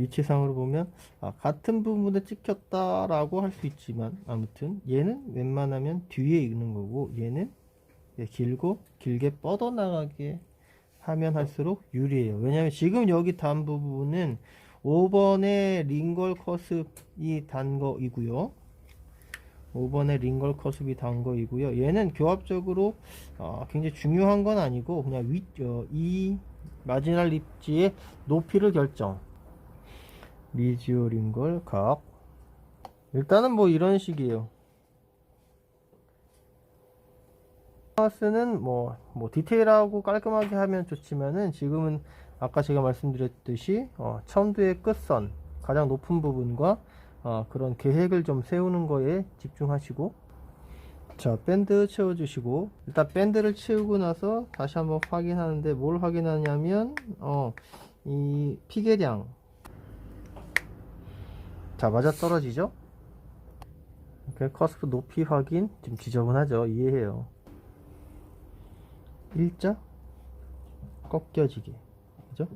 위치상으로 보면 아, 같은 부분에 찍혔다라고 할 수 있지만 아무튼 얘는 웬만하면 뒤에 있는 거고 얘는 예, 길고 길게 뻗어나가게 하면 할수록 유리해요. 왜냐면 지금 여기 단 부분은 5번의 링걸 커습이 단 거이고요. 5번의 링걸 커습이 단 거이고요. 얘는 교합적으로 어, 굉장히 중요한 건 아니고 그냥 위, 어, 이 마지날 립지의 높이를 결정. 리지오 링걸 각. 일단은 뭐 이런 식이에요. 스는 뭐, 뭐 디테일하고 깔끔하게 하면 좋지만은 지금은 아까 제가 말씀드렸듯이 어, 첨두의 끝선 가장 높은 부분과 어, 그런 계획을 좀 세우는 거에 집중하시고 자 밴드 채워주시고 일단 밴드를 채우고 나서 다시 한번 확인하는데 뭘 확인하냐면 어, 이 피계량 자 맞아 떨어지죠? 이렇게 커스프 높이 확인. 좀 지저분하죠? 이해해요. 일자 꺾여지게 그죠?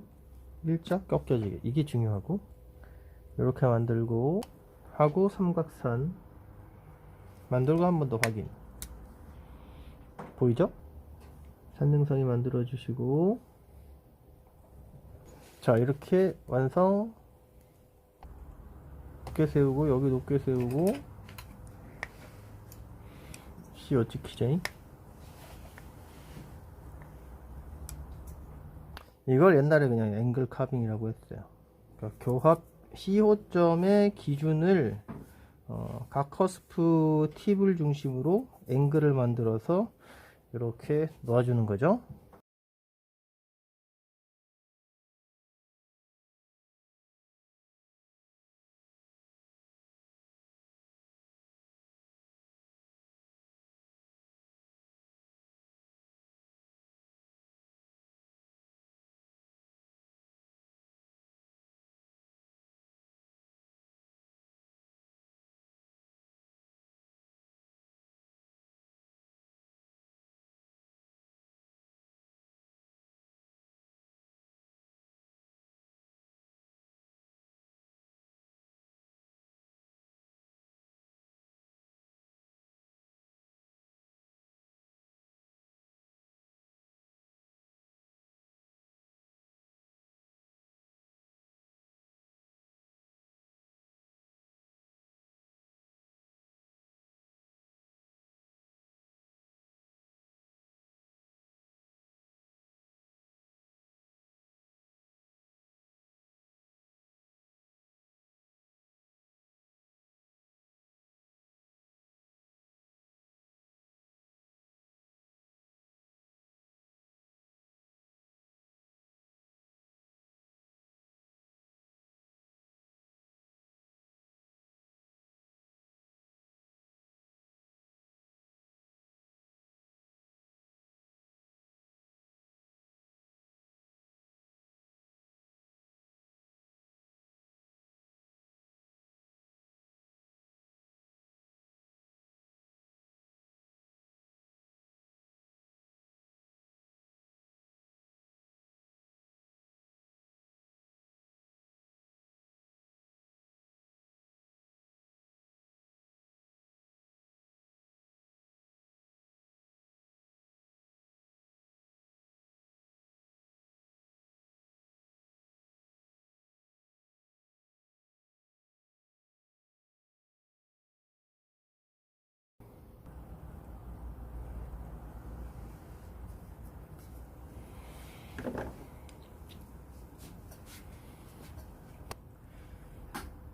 일자 꺾여지게 이게 중요하고. 이렇게 만들고 하고 삼각선 만들고 한 번 더 확인. 보이죠? 산능선이 만들어 주시고. 자 이렇게 완성 높게 세우고 여기 높게 세우고 C 어찌 키자니? 이걸 옛날에 그냥 앵글 카빙이라고 했어요. 그러니까 교합 CO점의 기준을 어, 각 커스프 팁을 중심으로 앵글을 만들어서 이렇게 놓아주는 거죠.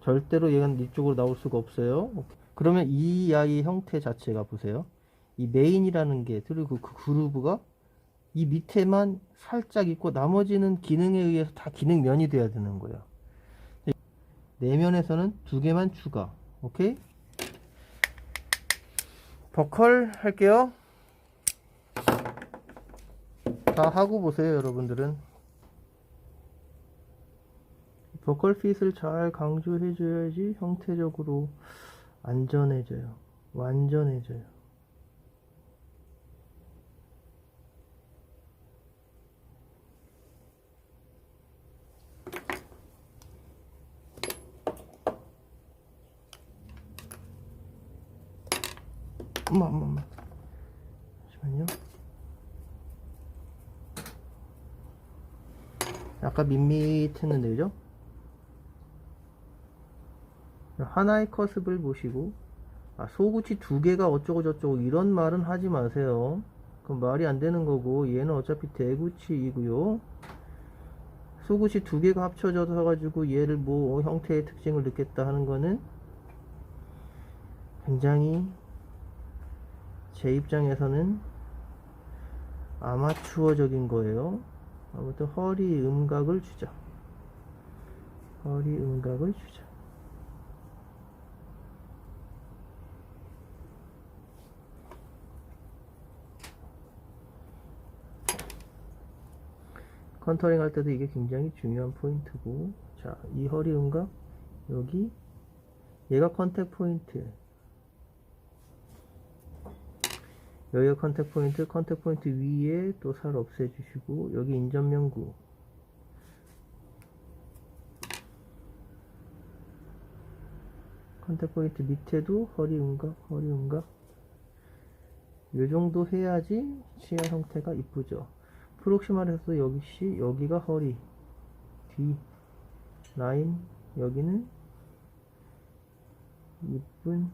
절대로 얘는 이쪽으로 나올 수가 없어요. 그러면 이 아이 형태 자체가 보세요. 이 메인이라는 게 그리고 그 그루브가 이 밑에만 살짝 있고 나머지는 기능에 의해서 다 기능면이 돼야 되는 거예요. 내면에서는 두 개만 추가. 오케이? 버컬 할게요. 다 하고 보세요 여러분들은. 보컬 핏을 잘 강조해 줘야지 형태적으로 안전해져요. 완전해져요. 엄마 엄마 아까 밋밋했는데 그죠? 하나의 커습을 보시고 아, 소구치 두 개가 어쩌고 저쩌고 이런 말은 하지 마세요 그럼 말이 안 되는 거고 얘는 어차피 대구치이고요 소구치 두 개가 합쳐져서 가지고 얘를 뭐 형태의 특징을 넣겠다 하는 거는 굉장히 제 입장에서는 아마추어적인 거예요. 아무튼 허리 음각을 주자. 허리 음각을 주자. 컨터링 할 때도 이게 굉장히 중요한 포인트고 자, 이 허리 음각 여기 얘가 컨택 포인트 여기가 컨택 포인트, 컨택 포인트 위에 또 살 없애주시고 여기 인전면구. 컨택 포인트 밑에도 허리 음각, 허리 음각. 요 정도 해야지 치아 형태가 이쁘죠. 프록시말에서 역시 여기가 허리 뒤 라인 여기는 이쁜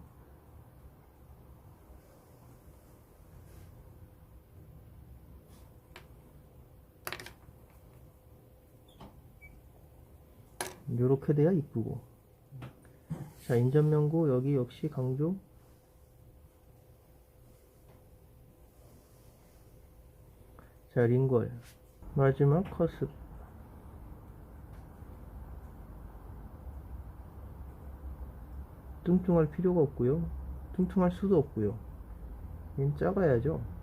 요렇게 돼야 이쁘고. 자 인전면구 여기 역시 강조. 자 링걸 마지막 커습 뚱뚱할 필요가 없고요. 뚱뚱할 수도 없고요. 얘는 작아야죠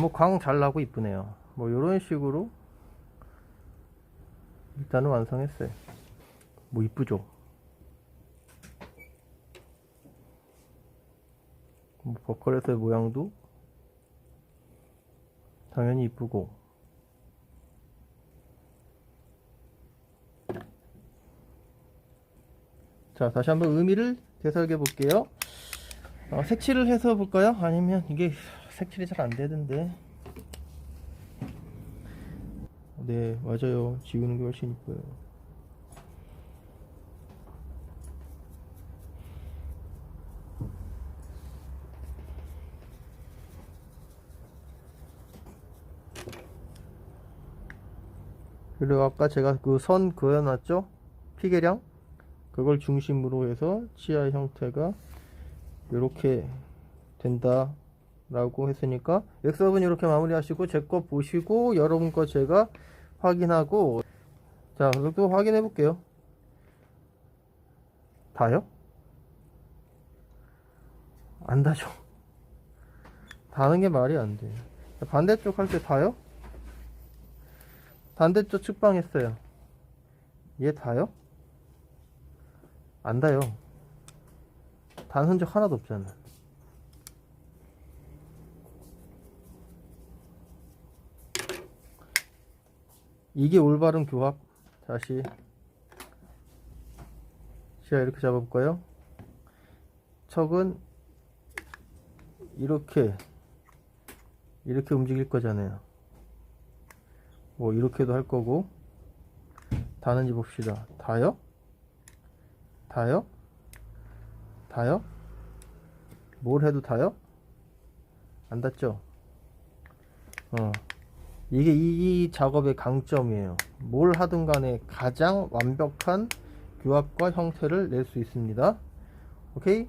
뭐 광 잘 나고 이쁘네요. 뭐 요런 식으로 일단은 완성했어요. 뭐 이쁘죠? 뭐 버컬에서의 모양도 당연히 이쁘고. 자 다시 한번 의미를 되살겨 볼게요. 어, 색칠을 해서 볼까요? 아니면 이게 색칠이 잘 안 되던데. 네 맞아요. 지우는 게 훨씬 이뻐요. 그리고 아까 제가 그 선 그어놨죠? 피계량? 그걸 중심으로 해서 치아 형태가 이렇게 된다 라고 했으니까 엑스업은 이렇게 마무리 하시고 제 거 보시고 여러분 거 제가 확인하고 자또 확인해 볼게요 다요? 안 다죠 다는 게 말이 안돼 반대쪽 할 때 다요? 반대쪽 측방 했어요 얘 다요? 안 다요 단 흔적 하나도 없잖아 이게 올바른 교합 다시 자 이렇게 잡아볼까요 척은 이렇게 이렇게 움직일 거잖아요 뭐 이렇게도 할 거고 다는지 봅시다 다요? 다요? 다요? 뭘 해도 다요? 안 닿죠? 어. 이게 이, 이 작업의 강점이에요. 뭘 하든 간에 가장 완벽한 규합과 형태를 낼 수 있습니다. 오케이?